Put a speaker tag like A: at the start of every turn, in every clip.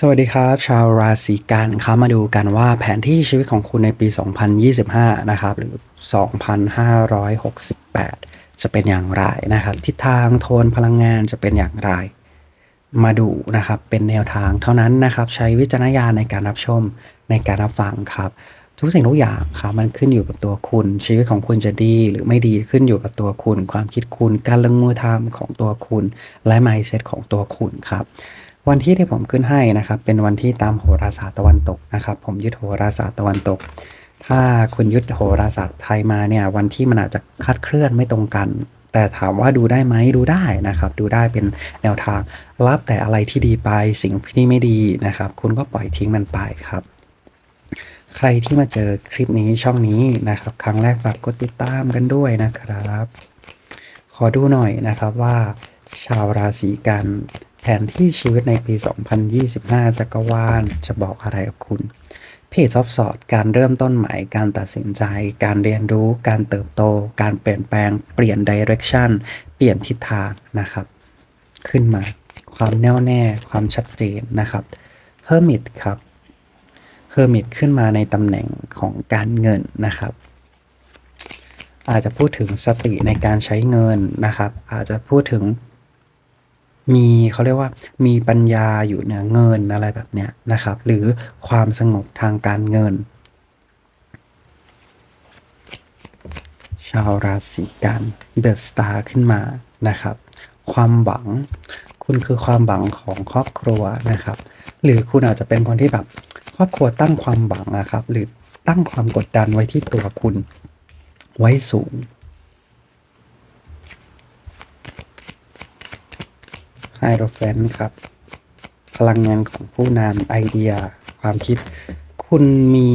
A: สวัสดีครับ ชาวราศีกันครับมาดูกันว่าแผนที่ชีวิตของคุณในปี 2025 นะครับหรือ 2568 จะเป็นอย่างไรนะครับ ทิศทางโทนพลังงานจะเป็นอย่างไร มาดูนะครับเป็นแนวทางเท่านั้นนะครับ ใช้วิจารณญาณในการรับชมในการรับฟังครับ ทุกสิ่งทุกอย่างครับมันขึ้นอยู่กับตัวคุณ ชีวิตของคุณจะดีหรือไม่ดีขึ้นอยู่กับตัวคุณ ความคิดคุณการลงมือทำของตัวคุณ และ mindset ของตัวคุณครับ วันที่ที่ผมขึ้นให้นะครับ เป็นวันที่ตามโหราศาสตร์ตะวันตกนะครับ ผมยึดโหราศาสตร์ตะวันตก ถ้าคุณยึดโหราศาสตร์ไทยมาเนี่ย วันที่มันอาจจะคลาดเคลื่อนไม่ตรงกัน แต่ถามว่าดูได้ไหมดูได้นะครับ ดูได้เป็นแนวทางรับแต่อะไรที่ดีไปสิ่งที่ไม่ดีนะครับ คุณก็ปล่อยทิ้งมันไปครับใครที่มาเจอคลิปนี้ช่องนี้นะครับ ครั้งแรกฝากกดติดตามกันด้วยนะครับ ขอดูหน่อยนะครับว่า ชาวราศีกัน แผนที่ชีวิตในปี 2025 จักรวาลจะบอกอะไรกับคุณ เพจซอฟสอดการเริ่มต้นใหม่ การตัดสินใจ การเรียนรู้ การเติบโต การเปลี่ยนแปลง เปลี่ยนดิเรกชันเปลี่ยนทิศทางนะครับ ขึ้นมา ความแน่วแน่ ความชัดเจนนะครับเฮอร์มิตครับเฮอร์มิตขึ้นมาในตำแหน่งของการเงินนะครับอาจจะพูดถึงสติในการใช้เงินนะครับ อาจจะพูดถึง มี เขาเรียกว่า มีปัญญาอยู่เหนือเงินอะไรแบบเนี้ยนะครับ หรือความสงบทางการเงิน ชาวราศีกันเดอะสตาร์ขึ้นมานะครับ ความหวัง คุณคือความหวังของครอบครัวนะครับ หรือคุณอาจจะเป็นคนที่แบบครอบครัวตั้งความหวังนะครับ หรือตั้งความกดดันไว้ที่ตัวคุณไว้สูง ไฮโดรแฟนครับ พลังงานของผู้นำไอเดีย ความคิด คุณมี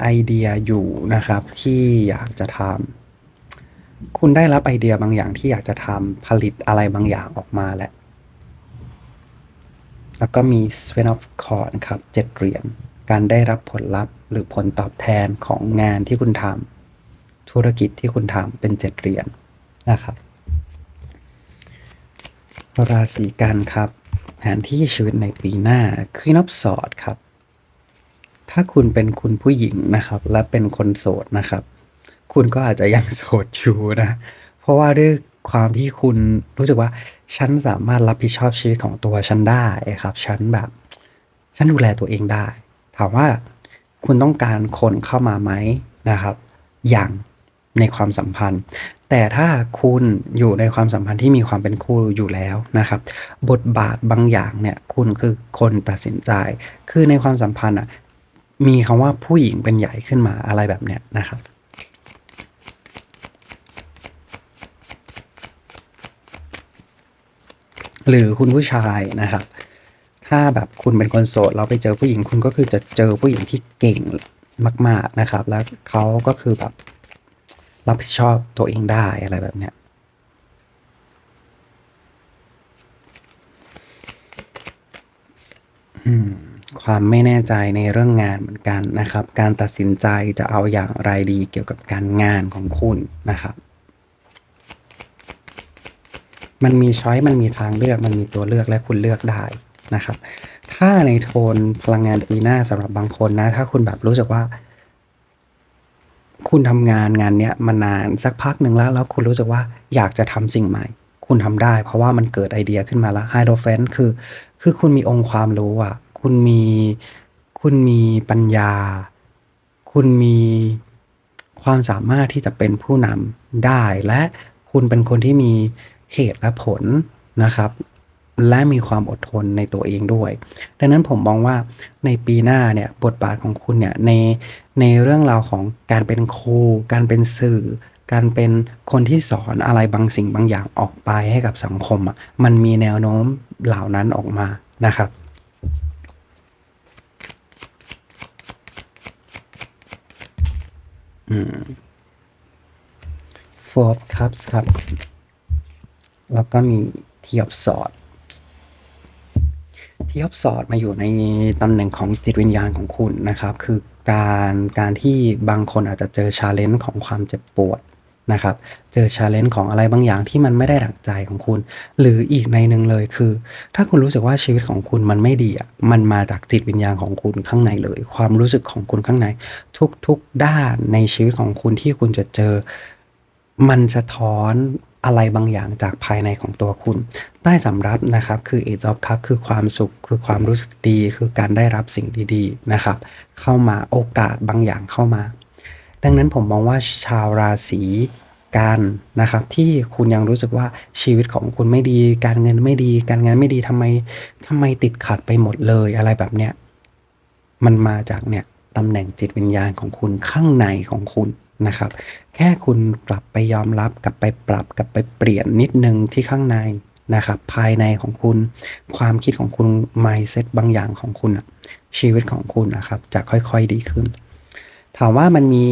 A: ไอเดียอยู่นะครับ ที่อยากจะทำคุณได้รับไอเดียบางอย่างที่อยากจะทำผลิตอะไรบางอย่างออกมาแล้ว แล้วก็มี s p e n of c o r n ครับเจ็ดเหรียญการได้รับผลลัพธ์หรือผลตอบแทนของงานที่คุณทำธุรกิจที่คุณทำเป็นเจ็ดเหรียญนะครับ ราศีกันครับแผนที่ชีวิตในปีหน้าคือนับสอดครับ ถ้าคุณเป็นคุณผู้หญิงนะครับ และเป็นคนโสดนะครับ คุณก็อาจจะยังโสดอยู่นะ เพราะว่าด้วยความที่คุณรู้สึกว่าฉันสามารถรับผิดชอบชีวิตของตัวฉันได้ครับฉันแบบฉันดูแลตัวเองได้ ถามว่าคุณต้องการคนเข้ามาไหมนะครับ อย่างในความสัมพันธ์ แต่ถ้าคุณอยู่ในความสัมพันธ์ที่มีความเป็นคู่อยู่แล้วนะครับ บทบาทบางอย่างเนี่ยคุณคือคนตัดสินใจ คือในความสัมพันธ์อะมีคำว่าผู้หญิงเป็นใหญ่ขึ้นมาอะไรแบบเนี้ยนะครับหรือคุณผู้ชายนะครับ ถ้าแบบคุณเป็นคนโสด เราไปเจอผู้หญิงคุณก็คือจะเจอผู้หญิงที่เก่งมาก ๆนะครับ แล้วเขาก็คือแบบ รับผิดชอบตัวเองได้อะไรแบบเนี้ยความไม่แน่ใจในเรื่องงานเหมือนกันนะครับ การตัดสินใจจะเอาอย่างไรดีเกี่ยวกับการงานของคุณนะครับ มันมีช้อยมันมีทางเลือกมันมีตัวเลือกและคุณเลือกได้นะครับ ถ้าในโทนพลังงานปีหน้าสำหรับบางคนนะ ถ้าคุณแบบรู้สึกว่า คุณทำงานงานเนี้ยมานานสักพักหนึ่งแล้ว แล้วคุณรู้สึกว่าอยากจะทำสิ่งใหม่ คุณทำได้ เพราะว่ามันเกิดไอเดียขึ้นมาแล้วไฮโดรแฟนคือ คือคุณมีองค์ความรู้อะ คุณมี คุณมีปัญญา คุณมีความสามารถที่จะเป็นผู้นำได้ และคุณเป็นคนที่มีเหตุและผลนะครับ และมีความอดทนในตัวเองด้วย ดังนั้นผมมองว่าในปีหน้าเนี่ยบทบาทของคุณเนี่ยใน ในเรื่องราวของการเป็นครูการเป็นสื่อ การเป็นคนที่สอนอะไรบางสิ่งบางอย่างออกไปให้กับสังคมอะมันมีแนวโน้มเหล่านั้นออกมานะครับอืม Four of Cups ครับ แล้วก็มีเทีย บสอดเทียบสอดมาอยู่ในตำแหน่งของจิตวิญญาณของคุณนะครับ คือการการที่บางคนอาจจะเจอชาเลนจ์ของความเจ็บปวดนะครับ เจอ challenge ของอะไรบางอย่างที่มันไม่ได้ดั่งใจของคุณ หรืออีกในหนึ่งเลยคือ ถ้าคุณรู้สึกว่าชีวิตของคุณมันไม่ดีอะมันมาจากจิตวิญญาณของคุณข้างในเลย ความรู้สึกของคุณข้างใน ทุกๆด้านในชีวิตของคุณที่คุณจะเจอ มันสะท้อน อะไรบางอย่างจากภายในของตัวคุณ ใต้สำรับนะครับคือ Age of Cup คือความสุข คือความรู้สึกดี คือการได้รับสิ่งดีๆนะครับ เข้ามาโอกาสบางอย่างเข้ามา ดังนั้นผมมองว่าชาวราศีกันนะครับที่คุณยังรู้สึกว่าชีวิตของคุณไม่ดี การเงินไม่ดี การงานไม่ดีทำไมทำไมติดขัดไปหมดเลยอะไรแบบเนี้ยมันมาจากเนี่ยตำแหน่งจิตวิญญาณของคุณข้างในของคุณ นะครับ แค่คุณกลับไปยอมรับกลับไปปรับกลับไปเปลี่ยนนิดนึงที่ข้างในนะครับ ภายในของคุณ ความคิดของคุณ mindset บางอย่างของคุณชีวิตของคุณนะครับ จะค่อยๆดีขึ้น ถามว่ามันมี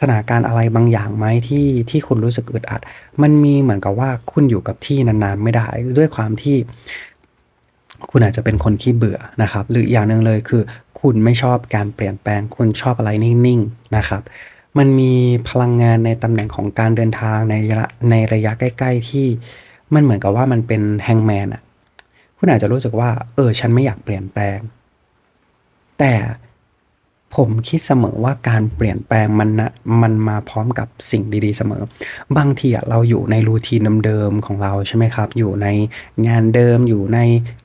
A: สถานการณ์อะไรบางอย่างไหมที่ที่คุณรู้สึกอึดอัด มันมีเหมือนกับว่าคุณอยู่กับที่นานๆไม่ได้ ด้วยความที่ คุณอาจจะเป็นคนขี้เบื่อนะครับ หรืออย่างหนึ่งเลยคือ คุณไม่ชอบการเปลี่ยนแปลง คุณชอบอะไรนิ่งๆนะครับ มันมีพลังงานในตำแหน่งของการเดินทางในระยะในระยะใกล้ ๆ ที่มันเหมือนกับว่ามันเป็นแฮงแมนอะคุณอาจจะรู้สึกว่า เออ ฉันไม่อยากเปลี่ยนแปลง แต่ผมคิดเสมอว่าการเปลี่ยนแปลงมันนะมันมาพร้อมกับสิ่งดีๆเสมอ บางทีอะเราอยู่ในรูทีนเดิมๆของเราใช่ไหมครับ อยู่ในงานเดิมอยู่ใน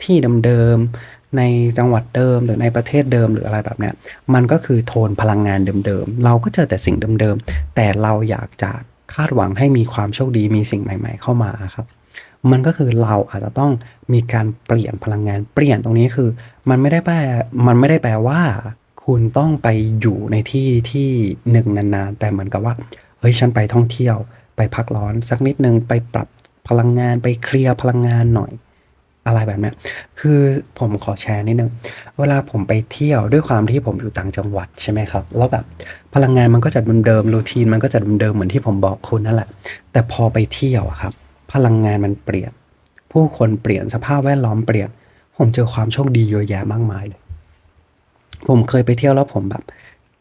A: ที่เดิมๆ ในจังหวัดเดิมหรือในประเทศเดิมหรืออะไรแบบเนี้ยมันก็คือโทนพลังงานเดิมๆ เราก็เจอแต่สิ่งเดิมๆ แต่เราอยากจะคาดหวังให้มีความโชคดีมีสิ่งใหม่ ๆ เข้ามาครับ มันก็คือเราอาจจะต้องมีการเปลี่ยนพลังงานเปลี่ยนตรงนี้คือ มันไม่ได้แปลมันไม่ได้แปลว่า คุณต้องไปอยู่ในที่ที่หนึ่งนานๆ แต่เหมือนกับว่าเฮ้ยฉันไปท่องเที่ยว ไปพักร้อนสักนิดนึงไปปรับพลังงานไปเคลียร์พลังงานหน่อย อะไรแบบเนี้ยคือผมขอแชร์นิดนึง เวลาผมไปเที่ยวด้วยความที่ผมอยู่ต่างจังหวัดใช่ไหมครับ แล้วแบบพลังงานมันก็จะเดิมๆรูทีนมันก็จะเดิมๆเหมือนที่ผมบอกคุณนั่นแหละ แต่พอไปเที่ยวอะครับ พลังงานมันเปลี่ยน ผู้คนเปลี่ยนสภาพแวดล้อมเปลี่ยน ผมเจอความโชคดีเยอะแยะมากมายเลย ผมเคยไปเที่ยวแล้วผมแบบ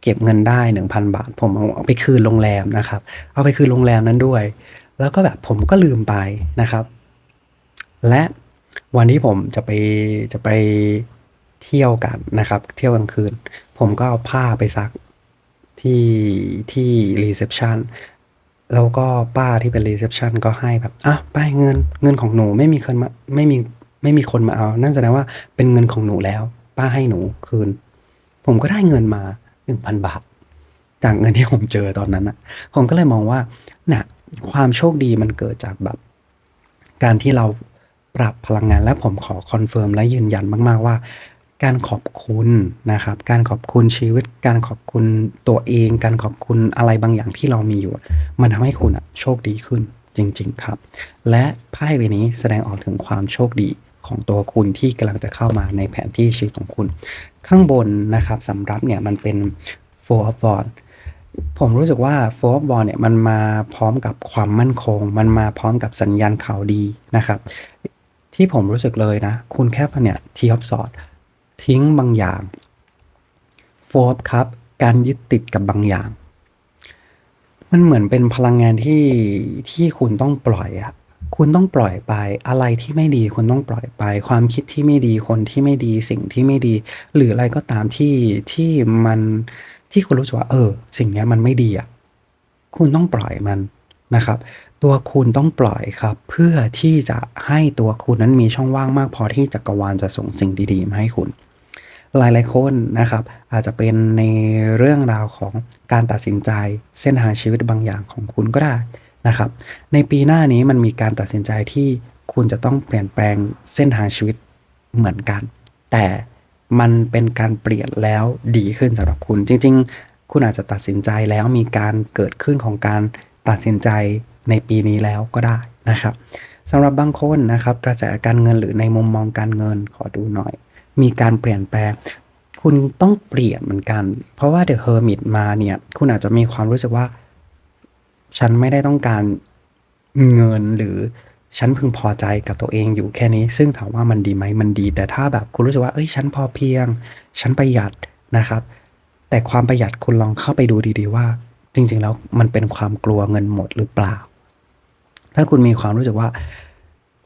A: เก็บเงินได้1,000บาท ผมเอาไปคืนโรงแรมนะครับ เอาไปคืนโรงแรมนั้นด้วย แล้วก็แบบผมก็ลืมไปนะครับ และ วันที่ผมจะไปจะไปเที่ยวกันนะครับ เที่ยวกลางคืน ผมก็เอาผ้าไปซักที่ที่รีเซพชันแล้วก็ป้าที่เป็นรีเซพชันก็ให้แบบอะป้าเงินเงินของหนูไม่มีคนมาไม่มีไม่มีคนมาเอา นั่นแสดงว่าเป็นเงินของหนูแล้ว ป้าให้หนูคืน ผมก็ได้เงินมาหนึ่งพันบาท จากเงินที่ผมเจอตอนนั้นอะผมก็เลยมองว่าน่ะความโชคดีมันเกิดจากแบบ การที่เรา ปรับพลังงานและผมขอคอนเฟิร์มและยืนยันมาก ๆ ว่า การขอบคุณนะครับ การขอบคุณชีวิต การขอบคุณตัวเอง การขอบคุณอะไรบางอย่างที่เรามีอยู่ มันทำให้คุณอะโชคดีขึ้นจริง ๆ ครับ และไพ่ใบนี้แสดงออกถึงความโชคดีของตัวคุณที่กำลังจะเข้ามาในแผนที่ชีวิตของคุณ ข้างบนนะครับสำรับเนี่ยมันเป็น four of wands ผมรู้สึกว่า four of wands เนี่ยมันมาพร้อมกับความมั่นคง มันมาพร้อมกับสัญญาณข่าวดีนะครับ ที่ผมรู้สึกเลยนะ คุณแค่เนี่ย T of Swords ทิ้งบางอย่าง Four of Cups การยึดติดกับบางอย่าง มันเหมือนเป็นพลังงานที่ที่คุณต้องปล่อยอะคุณต้องปล่อยไปอะไรที่ไม่ดีคุณต้องปล่อยไป ความคิดที่ไม่ดีคนที่ไม่ดีสิ่งที่ไม่ดี หรืออะไรก็ตามที่ที่มันที่คุณรู้สึกว่า เออ สิ่งนี้มันไม่ดีอะคุณต้องปล่อยมัน นะครับ ตัวคุณต้องปล่อยครับ เพื่อที่จะให้ตัวคุณนั้นมีช่องว่างมากพอที่จักรวาลจะส่งสิ่งดีๆมาให้คุณ หลายๆคนนะครับ อาจจะเป็นในเรื่องราวของการตัดสินใจเส้นทางชีวิตบางอย่างของคุณก็ได้นะครับ ในปีหน้านี้มันมีการตัดสินใจที่คุณจะต้องเปลี่ยนแปลงเส้นทางชีวิตเหมือนกัน แต่มันเป็นการเปลี่ยนแล้วดีขึ้นสำหรับคุณจริง ๆ คุณอาจจะตัดสินใจแล้วมีการเกิดขึ้นของการ ตัดสินใจในปีนี้แล้วก็ได้นะครับสำหรับบางคนนะครับกระแสการเงินหรือในมุมมองการเงินขอดูหน่อย มีการเปลี่ยนแปลง คุณต้องเปลี่ยนเหมือนกัน เพราะว่าเดอะเฮอร์มิตมาเนี่ยคุณอาจจะมีความรู้สึกว่า ฉันไม่ได้ต้องการเงินหรือฉันพึงพอใจกับตัวเองอยู่แค่นี้ ซึ่งถามว่ามันดีไหมมันดี แต่ถ้าแบบคุณรู้สึกว่าเอ้ยฉันพอเพียง ฉันประหยัดนะครับ แต่ความประหยัดคุณลองเข้าไปดูดีๆว่า จริง ๆ แล้วมันเป็นความกลัวเงินหมดหรือเปล่า ถ้าคุณมีความรู้สึกว่า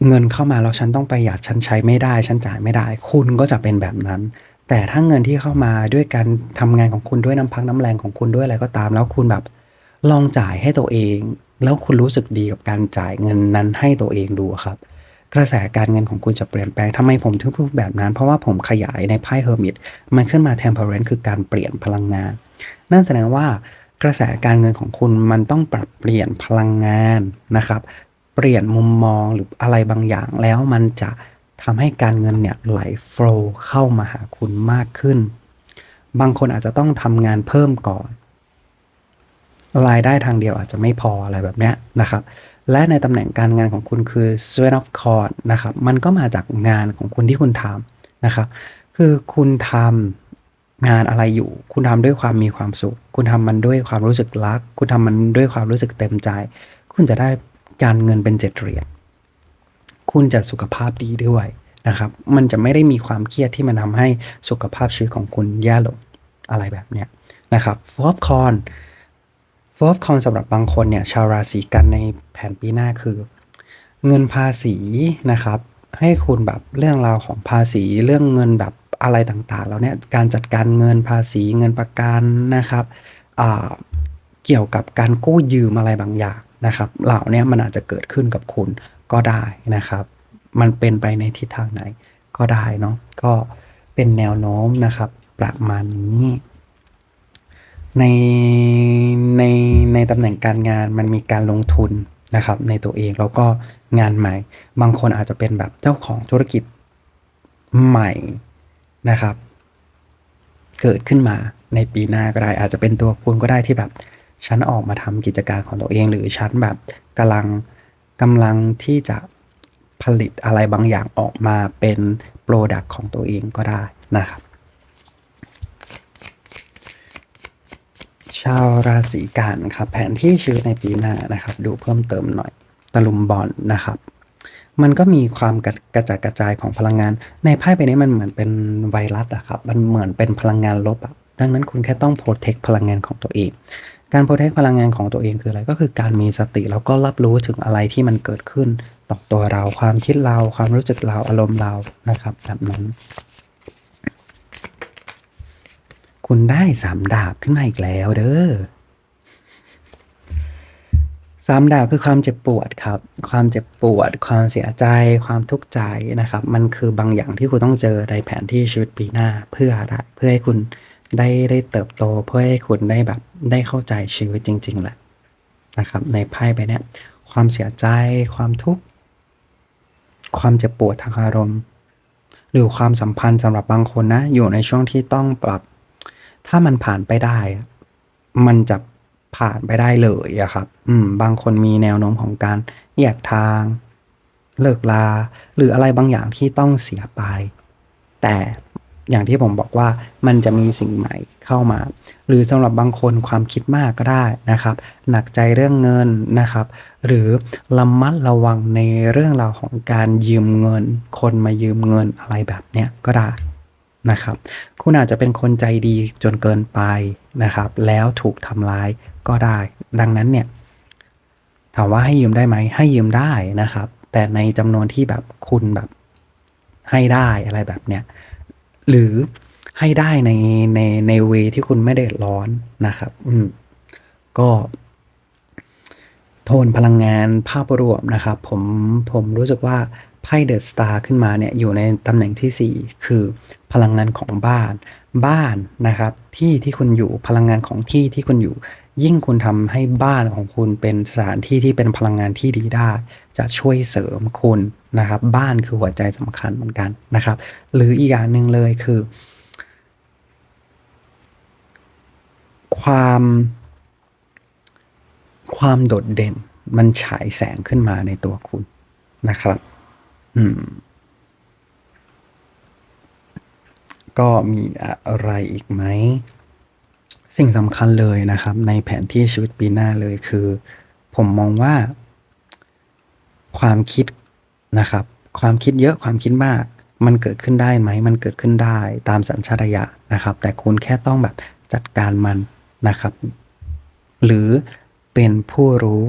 A: เงินเข้ามาแล้วฉันต้องประหยัดฉันใช้ไม่ได้ ฉันจ่ายไม่ได้ คุณก็จะเป็นแบบนั้น แต่ถ้าเงินที่เข้ามาด้วยการทำงานของคุณด้วยน้ำพักน้ำแรงของคุณด้วยอะไรก็ตาม แล้วคุณแบบลองจ่ายให้ตัวเอง แล้วคุณรู้สึกดีกับการจ่ายเงินนั้นให้ตัวเองดูครับกระแสการเงินของคุณจะเปลี่ยนแปลงทำไมผมถึงพูดแบบนั้น เพราะว่าผมขยายในไพ่เฮอร์มิตมันขึ้นมา temperance คือการเปลี่ยนพลังงาน นั่นแสดงว่า กระแสการเงินของคุณมันต้องปรับเปลี่ยนพลังงานนะครับ เปลี่ยนมุมมองหรืออะไรบางอย่างแล้วมันจะทำให้การเงินเนี่ยไหล flow เข้ามาหาคุณมากขึ้น บางคนอาจจะต้องทำงานเพิ่มก่อน รายได้ทางเดียวอาจจะไม่พออะไรแบบเนี้ยนะครับ และในตำแหน่งการงานของคุณคือ s w e n of c o r d นะครับ มันก็มาจากงานของคุณที่คุณทำนะครับ คือคุณทำ งานอะไรอยู่ คุณทำด้วยความมีความสุข คุณทำมันด้วยความรู้สึกรัก คุณทำมันด้วยความรู้สึกเต็มใจ คุณจะได้การเงินเป็นเจ็ดเหรียญคุณจะสุขภาพดีด้วยนะครับ มันจะไม่ได้มีความเครียดที่มันทำให้สุขภาพชีวิตของคุณแย่ลงอะไรแบบเนี้ยนะครับฟอบคอนฟอบคอนสำหรับบางคนเนี่ยชาวราศีกันในแผนปีหน้าคือ เงินภาษีนะครับ ให้คุณแบบเรื่องราวของภาษีเรื่องเงินแบบ อะไรต่างๆ แล้วเนี่ยการจัดการเงินภาษีเงินประกันนะครับเกี่ยวกับการกู้ยืมอะไรบางอย่างนะครับ เหล่านี้มันอาจจะเกิดขึ้นกับคุณก็ได้นะครับ มันเป็นไปในทิศทางไหนก็ได้เนาะก็เป็นแนวโน้มนะครับ ประมาณนี้ ในในในตำแหน่งการงานมันมีการลงทุนนะครับ ในตัวเองแล้วก็งานใหม่ บางคนอาจจะเป็นแบบเจ้าของธุรกิจใหม่ นะครับ เกิดขึ้นมาในปีหน้าก็ได้ อาจจะเป็นตัวคุณก็ได้ที่แบบฉันออกมาทำกิจการของตัวเอง หรือฉันแบบกำลังกำลังที่จะผลิตอะไรบางอย่างออกมาเป็นโปรดักต์ของตัวเองก็ได้นะครับ ชาวราศีกันครับ แผนที่ชีวิตในปีหน้านะครับ ดูเพิ่มเติมหน่อยตะลุมบอลนะครับ มันก็มีความกระกระจัดกระจายของพลังงาน ในไพ่ใบนี้มันเหมือนเป็นไวรัสอะครับ มันเหมือนเป็นพลังงานลบอะดังนั้นคุณแค่ต้องโปรเทคพลังงานของตัวเอง การโปรเทคพลังงานของตัวเองคืออะไร ก็คือการมีสติแล้วก็รับรู้ถึงอะไรที่มันเกิดขึ้นต่อตัวเรา ความคิดเรา ความรู้สึกเรา อารมณ์เรา นะครับ แบบนั้น คุณได้สามดาบขึ้นมาอีกแล้วเด้อ สามดาบคือความเจ็บปวดครับ ความเจ็บปวด ความเสียใจ ความทุกข์ใจนะครับ มันคือบางอย่างที่คุณต้องเจอในแผนที่ชีวิตปีหน้าเพื่ออะไรเพื่อให้คุณได้ได้เติบโตเพื่อให้คุณได้แบบได้เข้าใจชีวิตจริง ๆแหละนะครับ ในไพ่ใบเนี้ยความเสียใจ ความทุกข์ความเจ็บปวดทางอารมณ์ หรือความสัมพันธ์สำหรับบางคนนะ อยู่ในช่วงที่ต้องปรับ ถ้ามันผ่านไปได้ มันจะ ผ่านไปได้เลยอะครับ อืม บางคนมีแนวโน้มของการแยกทาง เลิกลา หรืออะไรบางอย่างที่ต้องเสียไป แต่อย่างที่ผมบอกว่ามันจะมีสิ่งใหม่เข้ามา หรือสำหรับบางคนความคิดมากก็ได้นะครับ หนักใจเรื่องเงินนะครับ หรือระมัดระวังในเรื่องราวของการยืมเงิน คนมายืมเงินอะไรแบบเนี้ยก็ได้นะครับ คุณอาจจะเป็นคนใจดีจนเกินไปนะครับ แล้วถูกทำร้าย ก็ได้ ดังนั้นเนี่ยถามว่าให้ยืมได้ไหมให้ยืมได้นะครับ แต่ในจำนวนที่แบบคุณแบบให้ได้อะไรแบบเนี้ยหรือให้ได้ในในในเวที่คุณไม่เดือดร้อนนะครับ อืมก็ โทนพลังงานภาพรวมนะครับ ผมผมรู้สึกว่าไพ่เดอะสตาร์ขึ้นมาเนี่ยอยู่ในตำแหน่งที่ 4 คือพลังงานของบ้าน บ้านนะครับ ที่ที่คุณอยู่พลังงานของที่ที่คุณอยู่ ยิ่งคุณทำให้บ้านของคุณเป็นสถานที่ที่เป็นพลังงานที่ดีได้ จะช่วยเสริมคุณนะครับ บ้านคือหัวใจสำคัญเหมือนกันนะครับ หรืออีกอย่างหนึ่งเลยคือ ความ ความโดดเด่นมันฉายแสงขึ้นมาในตัวคุณนะครับ อืม ก็มีอะไรอีกไหม สิ่งสำคัญเลยนะครับ ในแผนที่ชีวิตปีหน้าเลยคือ ผมมองว่า ความคิดนะครับ ความคิดเยอะความคิดมาก มันเกิดขึ้นได้ไหม มันเกิดขึ้นได้ตามสัญชาตญาณนะครับ แต่คุณแค่ต้องแบบจัดการมันนะครับ หรือเป็นผู้รู้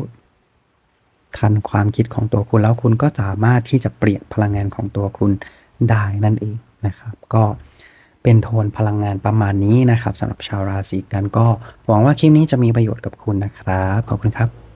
A: ทันความคิดของตัวคุณแล้วคุณก็สามารถที่จะเปลี่ยนพลังงานของตัวคุณได้นั่นเองนะครับ ก็ เป็นโทนพลังงานประมาณนี้นะครับสำหรับชาวราศีกันก็หวังว่าคลิปนี้จะมีประโยชน์กับคุณนะครับ ขอบคุณครับ